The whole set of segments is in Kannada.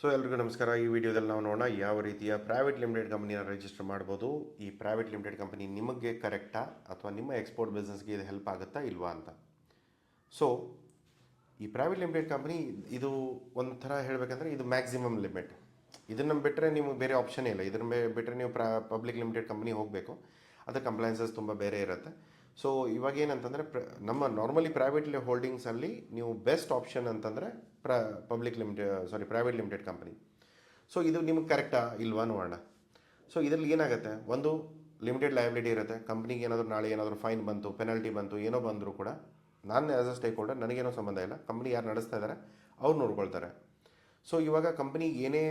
ಸೊ ಎಲ್ರಿಗೂ ನಮಸ್ಕಾರ. ಈ ವಿಡಿಯೋದಲ್ಲಿ ನಾವು ನೋಡೋಣ ಯಾವ ರೀತಿಯ ಪ್ರೈವೇಟ್ ಲಿಮಿಟೆಡ್ ಕಂಪನಿನ ರಿಜಿಸ್ಟರ್ ಮಾಡ್ಬೋದು. ಈ ಪ್ರೈವೇಟ್ ಲಿಮಿಟೆಡ್ ಕಂಪನಿ ನಿಮಗೆ ಕರೆಕ್ಟಾ ಅಥವಾ ನಿಮ್ಮ ಎಕ್ಸ್ಪೋರ್ಟ್ ಬಿಸ್ನೆಸ್ಗೆ ಇದು ಹೆಲ್ಪ್ ಆಗುತ್ತಾ ಇಲ್ವಾ ಅಂತ. ಸೊ ಈ ಪ್ರೈವೇಟ್ ಲಿಮಿಟೆಡ್ ಕಂಪನಿ ಇದು ಒಂಥರ ಹೇಳಬೇಕಂದ್ರೆ ಇದು ಮ್ಯಾಕ್ಸಿಮಮ್ ಲಿಮಿಟ್ ಇದನ್ನು ಬಿಟ್ಟರೆ ನಿಮಗೆ ಬೇರೆ ಆಪ್ಷನ್ ಇಲ್ಲ. ಇದನ್ನು ಬಿಟ್ಟರೆ ನೀವು ಪ್ರಾ ಪಬ್ಲಿಕ್ ಲಿಮಿಟೆಡ್ ಕಂಪನಿ ಹೋಗಬೇಕು. ಅದು ಕಂಪ್ಲೈನ್ಸಸ್ ತುಂಬ ಬೇರೆ ಇರುತ್ತೆ. ಸೊ ಇವಾಗ ಏನಂತಂದರೆ ಪ್ರ, ನಮ್ಮ ನಾರ್ಮಲಿ ಪ್ರೈವೇಟ್ ಹೋಲ್ಡಿಂಗ್ಸಲ್ಲಿ ನೀವು ಬೆಸ್ಟ್ ಆಪ್ಷನ್ ಅಂತಂದರೆ ಪ್ರ public limited sorry private limited company so ಇದು ನಿಮ್ಗೆ ಕರೆಕ್ಟಾ ಇಲ್ವಾ ನೋಡೋಣ ಸೊ ಇದರಲ್ಲಿ ಏನಾಗುತ್ತೆ? ಒಂದು ಲಿಮಿಟೆಡ್ ಲಯಬಿಲಿಟಿ ಇರುತ್ತೆ. ಕಂಪ್ನಿಗೆ ಏನಾದರೂ ನಾಳೆ ಏನಾದರೂ ಫೈನ್ ಬಂತು ಪೆನಾಲ್ಟಿ ಬಂತು, ಏನೋ ಬಂದರೂ ಕೂಡ ನಾನು ಆ್ಯಸ್ ಅ ಸ್ಟೇಕ್ ಹೋಲ್ಡರ್ ನನಗೇನೋ ಸಂಬಂಧ ಇಲ್ಲ. ಕಂಪ್ನಿ ಯಾರು ನಡೆಸ್ತಾ ಇದ್ದಾರೆ ಅವ್ರು ನೋಡ್ಕೊಳ್ತಾರೆ. ಸೊ ಇವಾಗ ಕಂಪ್ನಿ ಏನೇ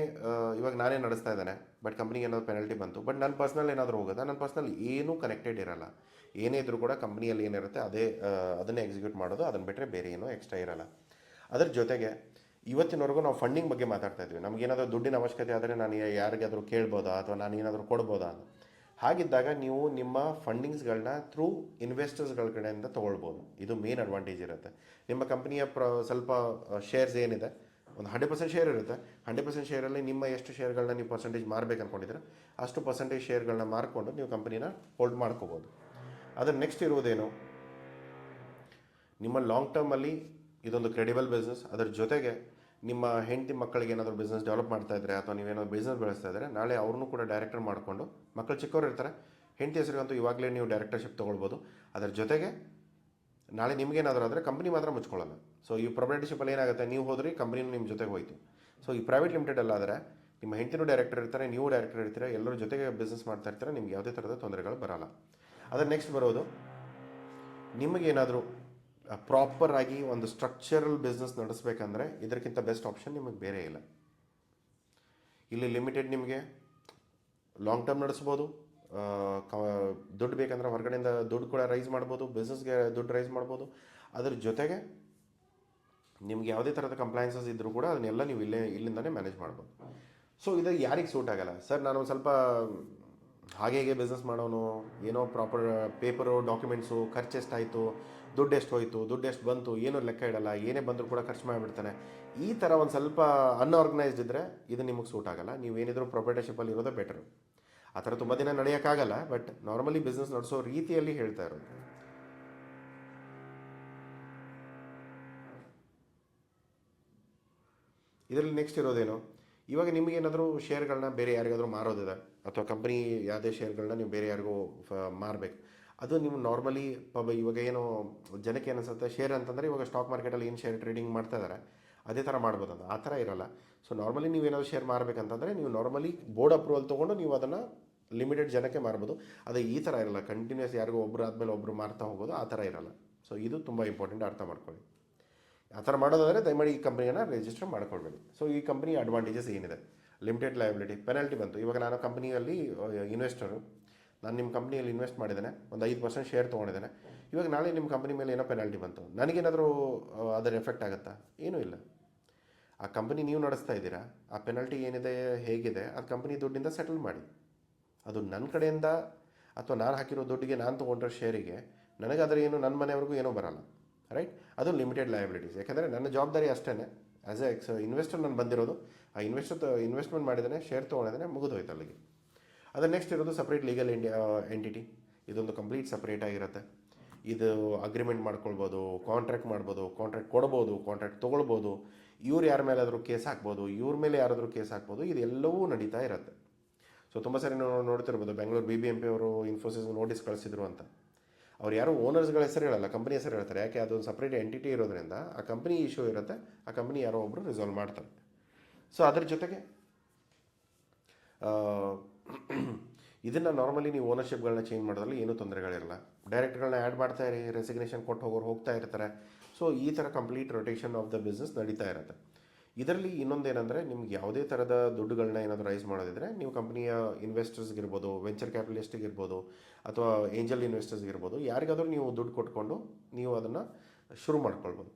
ಇವಾಗ ನಾನೇ ನಡೆಸ್ತಾ ಇದ್ದಾನೆ ಬಟ್ ಕಂಪ್ನಿಗೆ ಏನಾದರೂ ಪೆನಾಲ್ಟಿ ಬಂತು ಬಟ್ ನನ್ನ ಪರ್ಸ್ನಲ್ ಏನಾದರೂ ಹೋಗೋದಾ ನನ್ನ ಪರ್ಸ್ನಲ್ ಏನೂ ಕನೆಕ್ಟೆಡ್ ಇರಲ್ಲ. ಏನೇ ಇದ್ರೂ ಕೂಡ ಕಂಪ್ನಿಯಲ್ಲಿ ಏನಿರುತ್ತೆ, ಅದೇ ಅದನ್ನೇ ಎಕ್ಸಿಕ್ಯೂಟ್ ಮಾಡೋದು ಅದನ್ನು ಬಿಟ್ಟರೆ ಬೇರೆ ಏನೋ ಎಕ್ಸ್ಟ್ರಾ ಇರಲ್ಲ. ಅದರ ಜೊತೆಗೆ ಇವತ್ತಿನವರೆಗೂ ನಾವು ಫಂಡಿಂಗ್ ಬಗ್ಗೆ ಮಾತಾಡ್ತಾ ಇದ್ವಿ. ನಮಗೇನಾದರೂ ದುಡ್ಡಿನ ಅವಶ್ಯಕತೆ ಆದರೆ ನಾನು ಯಾರಿಗಾದರೂ ಕೇಳ್ಬೋದಾ ಅಥವಾ ನಾನು ಏನಾದರೂ ಕೊಡ್ಬೋದಾ ಅಂತ. ಹಾಗಿದ್ದಾಗ ನೀವು ನಿಮ್ಮ ಫಂಡಿಂಗ್ಸ್ಗಳನ್ನ ಥ್ರೂ ಇನ್ವೆಸ್ಟರ್ಸ್ಗಳ ಕಡೆಯಿಂದ ತೊಗೊಳ್ಬೋದು. ಇದು ಮೇನ್ ಅಡ್ವಾಂಟೇಜ್ ಇರುತ್ತೆ. ನಿಮ್ಮ ಕಂಪ್ನಿಯ ಪ್ರ, ಸ್ವಲ್ಪ ಶೇರ್ಸ್ ಏನಿದೆ, ಒಂದು ಹಂಡ್ರೆಡ್ ಪರ್ಸೆಂಟ್ ಶೇರ್ ಇರುತ್ತೆ. ಹಂಡ್ರೆಡ್ ಪರ್ಸೆಂಟ್ ಶೇರಲ್ಲಿ ನಿಮ್ಮ ಎಷ್ಟು ಶೇರ್ಗಳನ್ನ ನೀವು ಪರ್ಸೆಂಟೇಜ್ ಮಾರ್ಬೇಕು ಅಂದ್ಕೊಂಡಿದ್ರೆ ಅಷ್ಟು ಪರ್ಸೆಂಟೇಜ್ ಶೇರ್ಗಳನ್ನ ಮಾರ್ಕೊಂಡು ನೀವು ಕಂಪ್ನಿನ ಹೋಲ್ಡ್ ಮಾಡ್ಕೋಬೋದು. ಅದ್ರ ನೆಕ್ಸ್ಟ್ ಇರುವುದೇನು? ನಿಮ್ಮ ಲಾಂಗ್ ಟರ್ಮಲ್ಲಿ ಇದೊಂದು ಕ್ರೆಡಿಬಲ್ ಬಿಸ್ನೆಸ್ ಅದರ ಜೊತೆಗೆ ನಿಮ್ಮ ಹೆಂಡತಿ ಮಕ್ಕಳಿಗೆ ಏನಾದರೂ ಬಿಸ್ನೆಸ್ ಡೆವಲಪ್ ಮಾಡ್ತಾ ಇದ್ದರೆ ಅಥವಾ ನೀವೇನಾದ್ರು ಬಿಸ್ನೆಸ್ ಬೆಳೆಸ್ತಾ ಇದ್ದರೆ ನಾಳೆ ಅವ್ರನ್ನೂ ಕೂಡ ಡೈರೆಕ್ಟರ್ ಮಾಡಿಕೊಂಡು ಮಕ್ಕಳು ಚಿಕ್ಕವರು ಇರ್ತಾರೆ, ಹೆಂಡತಿ ಹೆಸರಿಗಂತೂ ಇವಾಗಲೇ ನೀವು ಡೈರೆಕ್ಟರ್ಶಿಪ್ ತೊಗೊಳ್ಬೋದು. ಅದರ ಜೊತೆಗೆ ನಾಳೆ ನಿಮಗೇನಾದರೂ ಆದರೆ ಕಂಪ್ನಿ ಮಾತ್ರ ಮುಚ್ಕೊಳ್ಳಲ್ಲ ಸೊ ಈ ಪ್ರೊಪರ್ಟಿಶಿಪ್ಪಲ್ಲಿ ಏನಾಗುತ್ತೆ? ನೀವು ಹೋದ್ರಿ ಕಂಪ್ನಿನೂ ನಿಮ್ಮ ಜೊತೆಗೆ ಹೋಯಿತು. ಸೊ ಈ ಪ್ರೈವೇಟ್ ಲಿಮಿಟೆಡ್ ಅಲ್ಲಾದರೆ ನಿಮ್ಮ ಹೆಂಡತಿನೂ ಡೈರೆಕ್ಟರ್ ಇರ್ತಾರೆ, ನೀವು ಡೈರೆಕ್ಟರ್ ಇರ್ತೀರ, ಎಲ್ಲರ ಜೊತೆಗೆ ಬಿಸ್ನೆಸ್ ಮಾಡ್ತಾ ಇರ್ತಾರೆ, ನಿಮ್ಗೆ ಯಾವುದೇ ಥರದ ತೊಂದರೆಗಳು ಬರಲ್ಲ. ಅದರ ನೆಕ್ಸ್ಟ್ ಬರೋದು, ನಿಮಗೇನಾದರೂ ಪ್ರಾಪರ್ ಆಗಿ ಒಂದು ಸ್ಟ್ರಕ್ಚರಲ್ ಬಿಸ್ನೆಸ್ ನಡೆಸ್ಬೇಕಂದ್ರೆ ಇದಕ್ಕಿಂತ ಬೆಸ್ಟ್ ಆಪ್ಷನ್ ನಿಮಗೆ ಬೇರೆ ಇಲ್ಲ. ಇಲ್ಲಿ ಲಿಮಿಟೆಡ್ ನಿಮಗೆ ಲಾಂಗ್ ಟರ್ಮ್ ನಡೆಸ್ಬೋದು ದುಡ್ಡು ಬೇಕಂದ್ರೆ ಹೊರಗಡೆಯಿಂದ ದುಡ್ಡು ಕೂಡ ರೈಸ್ ಮಾಡ್ಬೋದು ಬಿಸ್ನೆಸ್ಗೆ ದುಡ್ಡು ರೈಸ್ ಮಾಡ್ಬೋದು. ಅದ್ರ ಜೊತೆಗೆ, ನಿಮ್ಗೆ ಯಾವುದೇ ಥರದ ಕಂಪ್ಲೈನ್ಸಸ್ ಇದ್ದರೂ ಕೂಡ ಅದನ್ನೆಲ್ಲ ನೀವು ಇಲ್ಲೇ, ಇಲ್ಲಿಂದನೇ ಮ್ಯಾನೇಜ್ ಮಾಡ್ಬೋದು. ಸೊ ಇದು ಯಾರಿಗೆ ಸೂಟ್ ಆಗಲ್ಲ? ಸರ್ ನಾನು ಸ್ವಲ್ಪ ಹಾಗೆ ಹೀಗೆ ಬಿಸ್ನೆಸ್ ಮಾಡೋನು, ಏನೋ ಪ್ರಾಪರ್ ಪೇಪರು ಡಾಕ್ಯುಮೆಂಟ್ಸು ಖರ್ಚೆಷ್ಟಾಯಿತು ದುಡ್ಡು ಎಷ್ಟು ಹೋಯಿತು, ದುಡ್ಡು ಎಷ್ಟು ಬಂತು, ಏನೂ ಲೆಕ್ಕ ಇಡಲ್ಲ, ಏನೇ ಬಂದರೂ ಕೂಡ ಖರ್ಚು ಮಾಡಿಬಿಡ್ತಾನೆ. ಈ ಥರ ಒಂದು ಸ್ವಲ್ಪ ಅನ್ಆರ್ಗನೈಸ್ಡ್ ಇದ್ದರೆ ಇದು ನಿಮಗೆ ಸೂಟ್ ಆಗಲ್ಲ. ಏನಿದ್ರೂ ಪ್ರೊಪರೇಟರ್ಶಿಪ್ಪಲ್ಲಿ ಇರೋದೇ ಬೆಟರು ಆ ಥರ ತುಂಬ ದಿನ ನಡೆಯೋಕ್ಕಾಗಲ್ಲ ಬಟ್ ನಾರ್ಮಲಿ ಬಿಸ್ನೆಸ್ ನಡೆಸೋ ರೀತಿಯಲ್ಲಿ ಹೇಳ್ತಾ ಇರೋದು. ಇದರಲ್ಲಿ ನೆಕ್ಸ್ಟ್ ಇರೋದೇನು? ಇವಾಗ ನಿಮಗೇನಾದರೂ ಶೇರ್ಗಳನ್ನ ಬೇರೆ ಯಾರಿಗಾದರೂ ಮಾರೋದಿದೆ? ಅಥವಾ ಕಂಪ್ನಿ ಯಾವುದೇ ಶೇರ್ಗಳನ್ನ ನೀವು ಬೇರೆ ಯಾರಿಗೂ ಮಾರಬೇಕು. ಅದು ನೀವು ನಾರ್ಮಲಿ ಪಬ್ ಇವಾಗ ಏನು ಜನಕ್ಕೆ ಏನು ಅನಿಸುತ್ತೆ ಶೇರ್ ಅಂತಂದರೆ ಇವಾಗ ಸ್ಟಾಕ್ ಮಾರ್ಕೆಟಲ್ಲಿ ಏನು ಶೇರ್ ಟ್ರೇಡಿಂಗ್ ಮಾಡ್ತಾ ಇದ್ದಾರೆ ಅದೇ ಥರ ಮಾಡ್ಬೋದು ಅದು ಆ ಥರ ಇರಲ್ಲ. ಸೊ ನಾರ್ಮಲಿ ನೀವೇನಾದರೂ ಶೇರ್ ಮಾರಬೇಕಂತಂದರೆ ನೀವು ನಾರ್ಮಲಿ ಬೋರ್ಡ್ ಅಪ್ರೂವಲ್ ತೊಗೊಂಡು ನೀವು ಅದನ್ನು ಲಿಮಿಟೆಡ್ ಜನಕ್ಕೆ ಮಾರ್ಬೋದು. ಅದು ಈ ಥರ ಇರಲ್ಲ. ಕಂಟಿನ್ಯೂಸ್ ಯಾರಿಗೂ ಒಬ್ಬರು ಆದಮೇಲೆ ಒಬ್ಬರು ಮಾರ್ತಾ ಹೋಗೋದು, ಆ ಥರ ಇರಲ್ಲ. ಸೊ ಇದು ತುಂಬ ಇಂಪಾರ್ಟೆಂಟ್ ಅರ್ಥ ಮಾಡ್ಕೊಳ್ಳಿ. ಆ ಥರ ಮಾಡೋದಾದರೆ ದಯಮಾಡಿ ಈ ಕಂಪ್ನಿಯನ್ನು ರಿಜಿಸ್ಟರ್ ಮಾಡ್ಕೊಳ್ಬೇಡಿ. ಸೊ ಈ ಕಂಪ್ನಿ ಅಡ್ವಾಂಟೇಜಸ್ ಏನಿದೆ? ಲಿಮಿಟೆಡ್ ಲಯಬಿಲಿಟಿ ಪೆನಾಲ್ಟಿ ಬಂತು. ಇವಾಗ ನಾನು ಕಂಪ್ನಿಯಲ್ಲಿ ಇನ್ವೆಸ್ಟರು ನಾನು ನಿಮ್ಮ ಕಂಪ್ನಿಯಲ್ಲಿ ಇನ್ವೆಸ್ಟ್ ಮಾಡಿದ್ದೇನೆ. ಒಂದು ಐದು ಪರ್ಸೆಂಟ್ ಶೇರ್ ತೊಗೊಂಡಿದ್ದೇನೆ. ಇವಾಗ ನಾಳೆ ನಿಮ್ಮ ಕಂಪ್ನಿ ಮೇಲೆ ಏನೋ ಪೆನಾಲ್ಟಿ ಬಂತು. ನನಗೇನಾದರೂ ಅದರ ಎಫೆಕ್ಟ್ ಆಗುತ್ತಾ? ಏನೂ ಇಲ್ಲ. ಆ ಕಂಪನಿ ನೀವು ನಡೆಸ್ತಾ ಇದ್ದೀರಾ? ಆ ಪೆನಾಲ್ಟಿ ಏನಿದೆ? ಹೇಗಿದೆ? ಆ ಕಂಪನಿ ದುಡ್ಡಿಂದ ಸೆಟಲ್ ಮಾಡಿ. ಅದು ನನ್ನ ಕಡೆಯಿಂದ ಅಥವಾ ನಾನು ಹಾಕಿರೋ ದುಡ್ಡಿಗೆ ನಾನು ತೊಗೊಂಡಿರೋ ಶೇರಿಗೆ ನನಗೆ ಅದರ ಏನು ನನ್ನ ಮನೆಯವ್ರಿಗೂ ಏನೂ ಬರಲ್ಲ. ರೈಟ್ ಅದು ಲಿಮಿಟೆಡ್ ಲಯಬಿಲಿಟೀಸ್ ಯಾಕಂದರೆ ನನ್ನ ಜವಾಬ್ದಾರಿ ಅಷ್ಟೇ ಆ್ಯಸ್ ಎ ಎಕ್ಸ್ ಇನ್ವೆಸ್ಟರ್ ನಾನು ಬಂದಿರೋದು, ಆ ಇನ್ವೆಸ್ಟರ್ ಇನ್ವೆಸ್ಟ್ಮೆಂಟ್ ಮಾಡಿದನೆ ಶೇರ್ ತೊಗೊಂಡಿದ್ದೇನೆ ಮುಗಿದೋಯ್ತು ಅಲ್ಲಿಗೆ. ಅದು ನೆಕ್ಸ್ಟ್ ಇರೋದು ಸಪ್ರೇಟ್ ಲೀಗಲ್ ಇಂಡಿಯಾ ಎಂಟಿಟಿ ಇದೊಂದು ಕಂಪ್ಲೀಟ್ ಸಪ್ರೇಟ್ ಆಗಿರುತ್ತೆ. ಇದು ಅಗ್ರಿಮೆಂಟ್ ಮಾಡ್ಕೊಳ್ಬೋದು ಕಾಂಟ್ರಾಕ್ಟ್ ಮಾಡ್ಬೋದು ಕಾಂಟ್ರಾಕ್ಟ್ ಕೊಡ್ಬೋದು ಕಾಂಟ್ರಾಕ್ಟ್ ತೊಗೊಳ್ಬೋದು. ಇವ್ರು ಯಾರ ಮೇಲಾದರೂ ಕೇಸ್ ಹಾಕ್ಬೋದು, ಇವ್ರ ಮೇಲೆ ಯಾರಾದರೂ ಕೇಸ್ ಹಾಕ್ಬೋದು ಇದೆಲ್ಲವೂ ನಡೀತಾ ಇರುತ್ತೆ. ಸೊ ತುಂಬ ಸರಿ ನೋಡ್ತಿರ್ಬೋದು Bengaluru B B M P ಅವರು ಇನ್ಫೋಸಿಸ್ ನೋಟಿಸ್ ಕಳಿಸಿದ್ರು ಅಂತ. ಅವ್ರು ಯಾರು ಓನರ್ಸ್ಗಳ ಹೆಸರು ಹೇಳಲ್ಲ ಕಂಪನಿ ಹೆಸರು ಹೇಳ್ತಾರೆ. ಯಾಕೆ? ಅದೊಂದು ಸಪ್ರೇಟ್ ಎಂಟಿಟಿ ಇರೋದ್ರಿಂದ ಆ ಕಂಪನಿ ಇಶ್ಯೂ ಇರುತ್ತೆ, ಆ ಕಂಪನಿ ಯಾರೋ ಒಬ್ಬರು ರಿಸಾಲ್ವ್ ಮಾಡ್ತಾರೆ. ಸೊ ಅದ್ರ ಜೊತೆಗೆ ಇದನ್ನು ನಾರ್ಮಲಿ ನೀವು ಓನರ್ಶಿಪ್ಗಳನ್ನ ಚೇಂಜ್ ಮಾಡೋದ್ರಲ್ಲಿ ಏನೂ ತೊಂದರೆಗಳಿರಲ್ಲ. ಡೈರೆಕ್ಟ್ಗಳನ್ನ ಆ್ಯಡ್ ಮಾಡ್ತಾ ಇರಿ ರೆಸಿಗ್ನೇಷನ್ ಕೊಟ್ಟು ಹೋಗೋರು ಹೋಗ್ತಾ ಇರ್ತಾರೆ. ಸೊ ಈ ಥರ complete rotation of the business ನಡೀತಾ ಇರುತ್ತೆ. ಇದರಲ್ಲಿ ಇನ್ನೊಂದೇನೆಂದರೆ ನಿಮ್ಗೆ ಯಾವುದೇ ಥರದ ದುಡ್ಡುಗಳನ್ನ ಏನಾದರೂ ರೈಸ್ ಮಾಡೋದಿದ್ರೆ ನೀವು ಕಂಪ್ನಿಯ ಇನ್ವೆಸ್ಟರ್ಸ್ಗಿರ್ಬೋದು ವೆಂಚರ್ ಕ್ಯಾಪಿಟಲಿಸ್ಟಿಗಿರ್ಬೋದು ಅಥವಾ ಏಂಜಲ್ ಇನ್ವೆಸ್ಟರ್ಸ್ಗಿರ್ಬೋದು ಯಾರಿಗಾದರೂ ನೀವು ದುಡ್ಡು ಕೊಟ್ಕೊಂಡು ನೀವು ಅದನ್ನು ಶುರು ಮಾಡ್ಕೊಳ್ಬೋದು.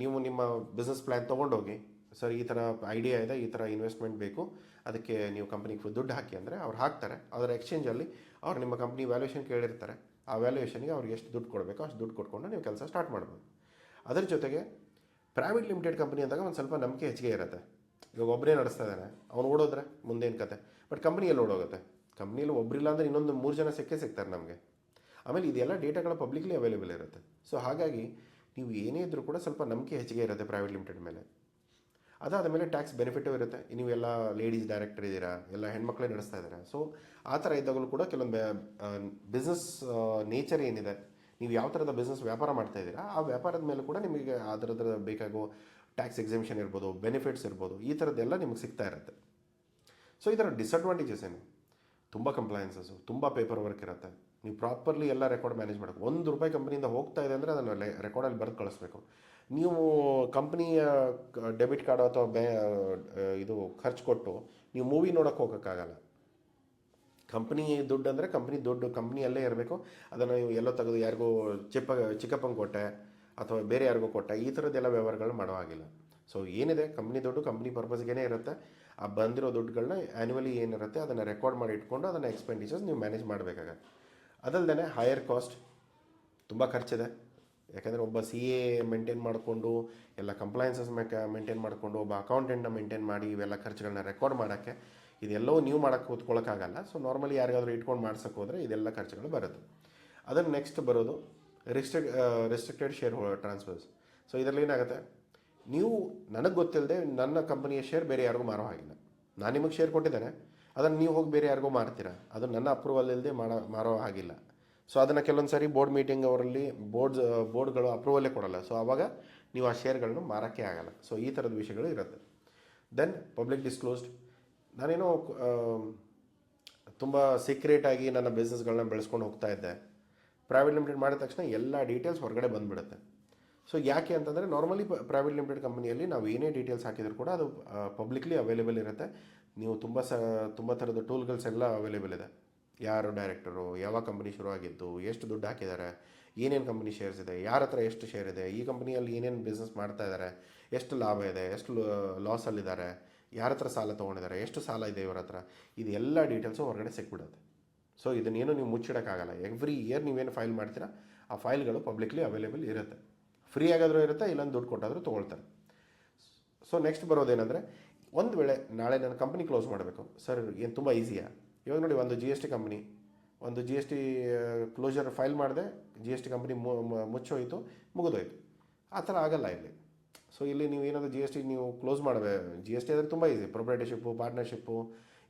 ನೀವು ನಿಮ್ಮ ಬಿಸ್ನೆಸ್ ಪ್ಲ್ಯಾನ್ ತೊಗೊಂಡೋಗಿ, ಸರ್ ಈ ಥರ ಐಡಿಯಾ ಇದೆ, ಈ ಥರ ಇನ್ವೆಸ್ಟ್ಮೆಂಟ್ ಬೇಕು, ಅದಕ್ಕೆ ನೀವು ಕಂಪ್ನಿಗೆ ದುಡ್ಡು ಹಾಕಿ ಅಂದರೆ ಅವ್ರು ಹಾಕ್ತಾರೆ. ಅದರ ಎಕ್ಸ್ಚೇಂಜಲ್ಲಿ ಅವ್ರು ನಿಮ್ಮ ಕಂಪ್ನಿ ವ್ಯಾಲ್ಯೂಷನ್ ಕೇಳಿರ್ತಾರೆ. ಆ ವ್ಯಾಲ್ಯೂಯೇಷನ್ಗೆ ಅವ್ರಿಗೆ ಎಷ್ಟು ದುಡ್ಡು ಕೊಡಬೇಕು ಅಷ್ಟು ದುಡ್ಡು ಕೊಟ್ಕೊಂಡು ನೀವು ಕೆಲಸ ಸ್ಟಾರ್ಟ್ ಮಾಡ್ಬೋದು. ಅದರ ಜೊತೆಗೆ ಪ್ರೈವೇಟ್ ಲಿಮಿಟೆಡ್ ಕಂಪ್ನಿ ಅಂದಾಗ ಒಂದು ಸ್ವಲ್ಪ ನಂಬಿಕೆ ಹೆಚ್ಚಿಗೆ ಇರುತ್ತೆ. ಇವಾಗ ಒಬ್ಬರೇ ನಡೆಸ್ತಾ ಇದ್ದಾನೆ ಅವ್ನು ಓಡೋದ್ರೆ ಮುಂದೇನು ಕತೆ? ಬಟ್ ಕಂಪ್ನಿಯಲ್ಲಿ ಓಡೋಗುತ್ತೆ. ಕಂಪ್ನಿಯಲ್ಲಿ ಒಬ್ಬರಿಲ್ಲ ಅಂದರೆ ಇನ್ನೊಂದು ಮೂರು ಜನ ಸಿಕ್ಕೇ ಸಿಗ್ತಾರೆ ನಮಗೆ. ಆಮೇಲೆ ಇದೆಲ್ಲ ಡೇಟಾಗಳ ಪಬ್ಲಿಕ್ಲಿ ಅವೈಲೇಬಲ್ ಇರುತ್ತೆ. ಸೊ ಹಾಗಾಗಿ ನೀವು ಏನೇ ಇದ್ರೂ ಕೂಡ ಸ್ವಲ್ಪ ನಂಬಿಕೆ ಹೆಚ್ಚಿಗೆ ಇರುತ್ತೆ ಪ್ರೈವೇಟ್ ಲಿಮಿಟೆಡ್ ಮೇಲೆ. ಅದಾದ ಮೇಲೆ ಟ್ಯಾಕ್ಸ್ ಬೆನಿಫಿಟು ಇರುತ್ತೆ. ನೀವೆಲ್ಲ ಲೇಡೀಸ್ ಡೈರೆಕ್ಟರ್ ಇದ್ದೀರಾ, ಎಲ್ಲ ಹೆಣ್ಮಕ್ಳೇ ನಡೆಸ್ತಾ ಇದ್ದಾರೆ ಸೊ ಆ ಥರ ಇದ್ದಾಗಲೂ ಕೂಡ ಕೆಲವೊಂದು ಬಿಸ್ನೆಸ್ ನೇಚರ್ ಏನಿದೆ? ನೀವು ಯಾವ ಥರದ ಬಿಸ್ನೆಸ್ ವ್ಯಾಪಾರ ಮಾಡ್ತಾ ಇದ್ದೀರಾ, ಆ ವ್ಯಾಪಾರದ ಮೇಲೆ ಕೂಡ ನಿಮಗೆ ಅದರದ್ರ ಬೇಕಾಗೋ ಟ್ಯಾಕ್ಸ್ ಎಕ್ಸಿಮಿಷನ್ ಇರ್ಬೋದು ಬೆನಿಫಿಟ್ಸ್ ಇರ್ಬೋದು, ಈ ಥರದ್ದೆಲ್ಲ ನಿಮಗೆ ಸಿಗ್ತಾ ಇರುತ್ತೆ. ಸೊ ಇದರ ಡಿಸ್ಅಡ್ವಾಂಟೇಜಸ್ ಏನು? ತುಂಬ ಕಂಪ್ಲಯನ್ಸಸ್ಸು ತುಂಬ ಪೇಪರ್ ವರ್ಕ್ ಇರುತ್ತೆ. ನೀವು ಪ್ರಾಪರ್ಲಿ ಎಲ್ಲ ರೆಕಾರ್ಡ್ ಮ್ಯಾನೇಜ್ ಮಾಡಬೇಕು. ಒಂದು ರೂಪಾಯಿ ಕಂಪ್ನಿಯಿಂದ ಹೋಗ್ತಾ ಇದೆ ಅಂದರೆ ಅದನ್ನು ರೆಕಾರ್ಡಲ್ಲಿ ಬರೆದು ಕಳಿಸ್ಬೇಕು. ನೀವು ಕಂಪ್ನಿಯ ಡೆಬಿಟ್ ಕಾರ್ಡ್ ಅಥವಾ ಬೇ ಇದು ಖರ್ಚು ಕೊಟ್ಟು ನೀವು ಮೂವಿ ನೋಡೋಕ್ಕೆ ಹೋಗೋಕ್ಕಾಗಲ್ಲ. ಕಂಪ್ನಿ ದುಡ್ಡು ಅಂದರೆ ಕಂಪ್ನಿ ದುಡ್ಡು ಕಂಪ್ನಿಯಲ್ಲೇ ಇರಬೇಕು. ಅದನ್ನು ನೀವು ಎಲ್ಲೋ ತೆಗೆದು ಯಾರಿಗೂ ಚಿಪ್ಪ, ಚಿಕ್ಕಪ್ಪಂಗೆ ಕೊಟ್ಟೆ ಅಥವಾ ಬೇರೆ ಯಾರಿಗೂ ಕೊಟ್ಟೆ, ಈ ಥರದ್ದೆಲ್ಲ ವ್ಯವಹಾರಗಳು ಮಾಡೋ ಹಾಗಿಲ್ಲ. ಸೊ ಏನಿದೆ? ಕಂಪ್ನಿ ದುಡ್ಡು ಕಂಪ್ನಿ ಪರ್ಪಸ್ಗೇ ಇರುತ್ತೆ. ಆ ಬಂದಿರೋ ದುಡ್ಡುಗಳನ್ನ ಆ್ಯನ್ಯುವಲಿ ಏನಿರುತ್ತೆ, ಅದನ್ನು ರೆಕಾರ್ಡ್ ಮಾಡಿ ಇಟ್ಕೊಂಡು ಅದನ್ನು ಎಕ್ಸ್ಪೆಂಡಿಚರ್ಸ್ ನೀವು ಮ್ಯಾನೇಜ್ ಮಾಡಬೇಕಾಗತ್ತೆ. ಅದಲ್ಲದೆ ಹೈಯರ್ ಕಾಸ್ಟ್ ತುಂಬ ಖರ್ಚಿದೆ. ಯಾಕಂದರೆ ಒಬ್ಬ ಸಿ ಎ ಮೇಂಟೈನ್ ಮಾಡಿಕೊಂಡು, ಎಲ್ಲ ಕಂಪ್ಲೈನ್ಸಸ್ ಮೇಂಟೈನ್ ಮಾಡಿಕೊಂಡು, ಒಬ್ಬ ಅಕೌಂಟೆಂಟ್ನ ಮೇಂಟೈನ್ ಮಾಡಿ ಇವೆಲ್ಲ ಖರ್ಚುಗಳನ್ನ ರೆಕಾರ್ಡ್ ಮಾಡೋಕ್ಕೆ ಇದೆಲ್ಲವೂ ನೀವು ಮಾಡೋಕ್ಕೆ ಕೂತ್ಕೊಳ್ಳೋಕ್ಕಾಗಲ್ಲ. ಸೊ ನಾರ್ಮಲಿ ಯಾರಿಗಾದರೂ ಇಟ್ಕೊಂಡು ಮಾಡ್ಸೋಕೆ ಹೋದರೆ ಇದೆಲ್ಲ ಖರ್ಚುಗಳು ಬರುತ್ತೆ. ಅದನ್ನು ನೆಕ್ಸ್ಟ್ ಬರೋದು restrict restricted share transfers so ಇದರಲ್ಲಿ ಏನಾಗುತ್ತೆ? ನೀವು ನನಗೆ ಗೊತ್ತಿಲ್ಲದೆ ನನ್ನ ಕಂಪನಿಯ ಶೇರ್ ಬೇರೆ ಯಾರಿಗೂ ಮಾರೋ ಹಾಗಿಲ್ಲ. ನಾನು ನಿಮಗೆ ಶೇರ್ ಕೊಟ್ಟಿದ್ದೇನೆ. ಅದನ್ನು ನೀವು ಹೋಗಿ ಬೇರೆ ಯಾರಿಗೂ ಮಾರ್ತೀರಾ? ಅದು ನನ್ನ ಅಪ್ರೂವಲ್ ಇಲ್ಲದೆ ಮಾಡೋ, ಮಾರೋ ಹಾಗಿಲ್ಲ. ಸೊ ಅದನ್ನು ಕೆಲವೊಂದು ಸಾರಿ ಬೋರ್ಡ್ ಮೀಟಿಂಗ್ ಅವರಲ್ಲಿ ಬೋರ್ಡ್ ಬೋರ್ಡ್ಗಳು ಅಪ್ರೂವಲ್ಲೇ ಕೊಡಲ್ಲ. ಸೊ ಆವಾಗ ನೀವು ಆ ಶೇರ್ಗಳನ್ನು ಮಾರೋಕ್ಕೆ ಆಗಲ್ಲ. ಸೊ ಈ ಥರದ ವಿಷಯಗಳು ಇರುತ್ತೆ. ದೆನ್ ಪಬ್ಲಿಕ್ ಡಿಸ್ಕ್ಲೋಸ್ಡ್ ನಾನೇನೋ ತುಂಬ ಸೀಕ್ರೆಟಾಗಿ ನನ್ನ ಬಿಸ್ನೆಸ್ಗಳನ್ನ ಬೆಳೆಸ್ಕೊಂಡು ಹೋಗ್ತಾ ಇದ್ದೆ. ಪ್ರೈವೇಟ್ ಲಿಮಿಟೆಡ್ ಮಾಡಿದ ತಕ್ಷಣ ಎಲ್ಲ ಡೀಟೇಲ್ಸ್ ಹೊರಗಡೆ ಬಂದುಬಿಡುತ್ತೆ. ಸೊ ಯಾಕೆ ಅಂತಂದರೆ ನಾರ್ಮಲಿ ಪ್ರೈವೇಟ್ ಲಿಮಿಟೆಡ್ ಕಂಪನಿಯಲ್ಲಿ ನಾವು ಏನೇ ಡೀಟೇಲ್ಸ್ ಹಾಕಿದ್ರು ಕೂಡ ಅದು ಪಬ್ಲಿಕ್ಲಿ ಅವೈಲೇಬಲ್ ಇರುತ್ತೆ. ನೀವು ತುಂಬ ಸ, ತುಂಬ ಥರದ ಟೂಲ್ಗಳ್ಸ್ ಎಲ್ಲ ಅವೈಲೇಬಲ್ ಇದೆ. ಯಾರು ಡೈರೆಕ್ಟರು ಯಾವ ಕಂಪನಿ ಶುರು ಆಗಿದ್ದು, ಎಷ್ಟು ದುಡ್ಡು ಹಾಕಿದ್ದಾರೆ, ಏನೇನು ಕಂಪನಿ ಶೇರ್ಸ್ ಇದೆ, ಯಾರ ಹತ್ರ ಎಷ್ಟು ಶೇರ್ ಇದೆ, ಈ ಕಂಪನಿಯಲ್ಲಿ ಏನೇನು ಬಿಸ್ನೆಸ್ ಮಾಡ್ತಾ ಇದ್ದಾರೆ ಎಷ್ಟು ಲಾಭ ಇದೆ, ಎಷ್ಟು ಲಾಸಲ್ಲಿದ್ದಾರೆ ಯಾರ ಹತ್ರ ಸಾಲ ತೊಗೊಂಡಿದ್ದಾರೆ? ಎಷ್ಟು ಸಾಲ ಇದೆ ಇವರ ಹತ್ರ? ಇದೆಲ್ಲ ಡೀಟೇಲ್ಸು ಹೊರಗಡೆ ಸಿಕ್ಬಿಡುತ್ತೆ. ಸೊ ಇದನ್ನೇನು ನೀವು ಮುಚ್ಚಿಡೋಕ್ಕಾಗಲ್ಲ. ಎವ್ರಿ ಇಯರ್ ನೀವೇನು ಫೈಲ್ ಮಾಡ್ತೀರಾ, ಆ ಫೈಲ್ಗಳು ಪಬ್ಲಿಕ್ಲಿ ಅವೈಲೇಬಲ್ ಇರುತ್ತೆ. ಫ್ರೀ ಆಗಾದರೂ ಇರುತ್ತೆ ಇಲ್ಲೊಂದು ದುಡ್ಡು ಕೊಟ್ಟಾದರೂ ತೊಗೊಳ್ತಾರೆ. ಸೊ ನೆಕ್ಸ್ಟ್ ಬರೋದೇನೆಂದರೆ, ಒಂದು ವೇಳೆ ನಾಳೆ ನಾನು ಕಂಪ್ನಿ ಕ್ಲೋಸ್ ಮಾಡಬೇಕು. ಸರ್ ಏನು ತುಂಬ ಈಸಿಯಾ ಇವಾಗ ನೋಡಿ, ಒಂದು ಜಿ ಎಸ್ ಟಿ ಕಂಪ್ನಿ ಒಂದು G S T closure file ಮಾಡಿದೆ ಜಿ ಎಸ್ ಟಿ ಕಂಪ್ನಿ ಮುಚ್ಚೋಯ್ತು, ಮುಗಿದೋಯ್ತು. ಆ ಥರ ಆಗಲ್ಲ ಇಲ್ಲಿ. ಸೊ ಇಲ್ಲಿ ನೀವು ಏನಾದರೂ ಜಿ ಎಸ್ ಟಿ ನೀವು ಕ್ಲೋಸ್ ಮಾಡಬೇಕು ಜಿ ಎಸ್ ಟಿ ಆದರೆ ತುಂಬ ಈಸಿ ಪ್ರೊಪ್ರೈಟರ್ಶಿಪ್ಪು ಪಾರ್ಟ್ನರ್ಶಿಪ್ಪು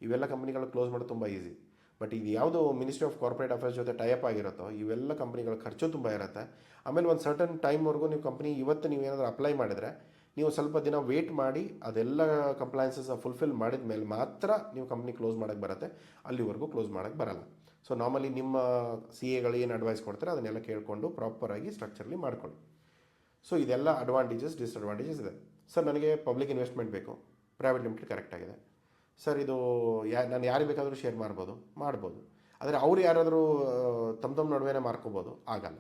ಇವೆಲ್ಲ ಕಂಪ್ನಿಗಳು ಕ್ಲೋಸ್ ಮಾಡೋದು ತುಂಬ ಈಸಿ ಬಟ್ ಇದು ಯಾವುದು ಮಿನಿಸ್ಟ್ರಿ ಆಫ್ ಕಾರ್ಪೊರೇಟ್ ಅಫೇರ್ಸ್ ಜೊತೆ ಟೈಅಪ್ ಆಗಿರುತ್ತೋ, ಇವೆಲ್ಲ ಕಂಪ್ನಿಗಳ ಖರ್ಚು ತುಂಬ ಇರುತ್ತೆ. ಆಮೇಲೆ ಒಂದು ಸರ್ಟನ್ ಟೈಮ್ವರೆಗೂ ನೀವು ಕಂಪ್ನಿ ಇವತ್ತು ನೀವು ಏನಾದರೂ ಅಪ್ಲೈ ಮಾಡಿದರೆ, ನೀವು ಸ್ವಲ್ಪ ದಿನ ವೇಟ್ ಮಾಡಿ, ಅದೆಲ್ಲ ಕಂಪ್ಲೈನ್ಸಸ್ ಫುಲ್ಫಿಲ್ ಮಾಡಿದ ಮೇಲೆ ಮಾತ್ರ ನೀವು ಕಂಪ್ನಿ ಕ್ಲೋಸ್ ಮಾಡೋಕ್ಕೆ ಬರುತ್ತೆ. ಅಲ್ಲಿವರೆಗೂ ಕ್ಲೋಸ್ ಮಾಡೋಕ್ಕೆ ಬರಲ್ಲ. ಸೊ ನಾರ್ಮಲಿ ನಿಮ್ಮ ಸಿ ಎಗಳು ಏನು ಅಡ್ವೈಸ್ ಕೊಡ್ತಾರೆ, ಅದನ್ನೆಲ್ಲ ಕೇಳಿಕೊಂಡು ಪ್ರಾಪರಾಗಿ ಸ್ಟ್ರಕ್ಚರ್ಲಿ ಮಾಡ್ಕೊಳ್ಳಿ. ಸೊ ಇದೆಲ್ಲ ಅಡ್ವಾಂಟೇಜಸ್ ಡಿಸ್ಅಡ್ವಾಂಟೇಜಸ್ ಇದೆ. ಸರ್ ನನಗೆ ಪಬ್ಲಿಕ್ ಇನ್ವೆಸ್ಟ್ಮೆಂಟ್ ಬೇಕು. ಪ್ರೈವೇಟ್ ಲಿಮಿಟೆಡ್ ಕರೆಕ್ಟ್ ಆಗಿದೆ. ಸರ್ ಇದು ಯಾ, ನಾನು ಯಾರಿಗೆ ಬೇಕಾದರೂ ಶೇರ್ ಮಾಡ್ಬೋದು. ಮಾಡ್ಬೋದು. ಆದರೆ ಅವ್ರು ಯಾರಾದರೂ ತಮ್ಮ ತಮ್ಮ ನಡುವೆನೇ ಮಾರ್ಕೋಬೋದು. ಆಗಲ್ಲ.